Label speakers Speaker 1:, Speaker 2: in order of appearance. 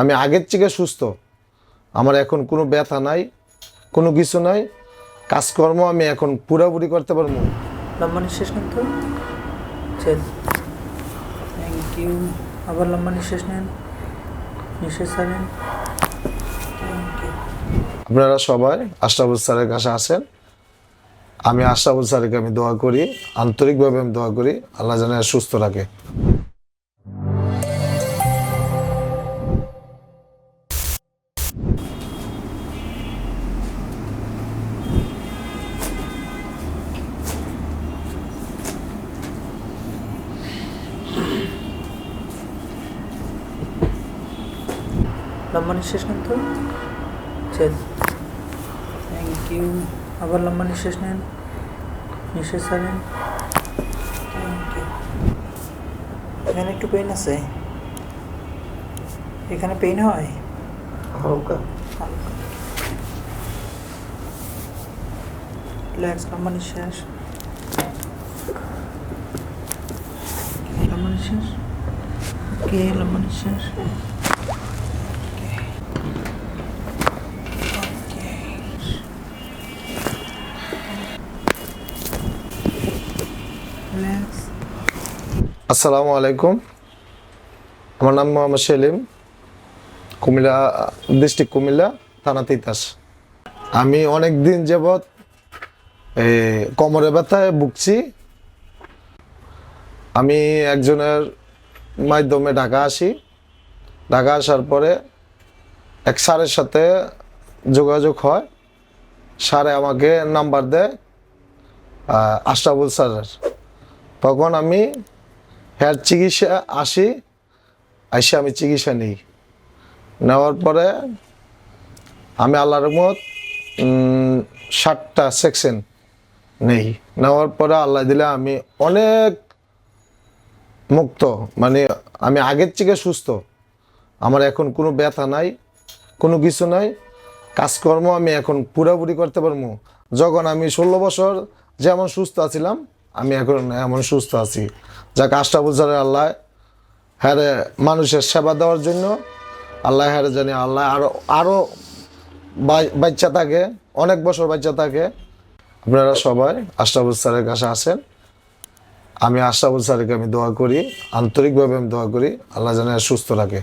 Speaker 1: আমি আগের থেকে সুস্থ। আমার এখন কোনো ব্যথা নাই কোনো কিছু নাই। কাজকর্ম আমি এখন পুরাপুরি করতে পারব।
Speaker 2: লম্বা থ্যাংক ইউ আবার লম্বা নিঃশ্বাস নেন। নিঃশ্বাস ছাড়েন।
Speaker 1: আপনারা সবাই আশরাফুল স্যারের কাছে আসেন। আমি আশরাফুল স্যারকে আমি দোয়া করি। আন্তরিকভাবে আমি দোয়া করি। আল্লাহ এর সুস্থ রাখে।
Speaker 2: লম্বা নিঃশ্বাস নেন তো। থ্যাংক ইউ আবার লম্বা নিঃশ্বাস নেন। নিঃশ্বাস ছাড়েন। থ্যাংক ইউ এখানে একটু পেইন আছে। এখানে পেইন হয়?
Speaker 1: হালকা।
Speaker 2: হালকা। রিল্যাক্স লম্বা নিঃশ্বাস। লম্বা নিঃশ্বাস। ওকে লম্বা নিঃশ্বাস।
Speaker 1: আসসালামু আলাইকুম আমার নাম মোহাম্মদ সেলিম, কুমিল্লা, ডিস্ট্রিক্ট কুমিল্লা, থানা তিতাস। আমি অনেক দিন যাবৎ কোমরে ব্যথায় ভুগছি। আমি একজনের মাধ্যমে ঢাকা আসি। ঢাকা আসার পরে এক স্যারের সাথে যোগাযোগ হয়। স্যারে আমাকে নাম্বার দেয় আশরাফুল স্যারের। তখন আমি হ্যার চিকিৎসা আসি আসে আমি চিকিৎসা নিই। নেওয়ার পরে আমি আল্লাহর রহমত ষাটটা সেকশন নেই। নেওয়ার পরে আল্লাহ দিলে আমি অনেক মুক্ত মানে আমি আগের থেকে সুস্থ। আমার এখন কোনো ব্যথা নাই, কোনো কিছু নাই। কাজকর্ম আমি এখন পুরাপুরি করতে পারব। যখন আমি ষোলো বছর যেমন সুস্থ আছিলাম আমি এখন এমন সুস্থ আছি। যাকে আষ্টা বছরে আল্লাহ হ্যাঁ মানুষের সেবা দেওয়ার জন্য আল্লাহ হ্যাঁ জানি আল্লাহ আরও আরও বাচ্চা থাকে, অনেক বছর বাচ্চা থাকে। আপনারা সবাই আশরাফুল স্যারের কাছে আসেন। আমি আশরাফুল স্যারকে আমি দোয়া করি, আন্তরিকভাবে আমি দোয়া করি, আল্লাহ যেন সুস্থ রাখে।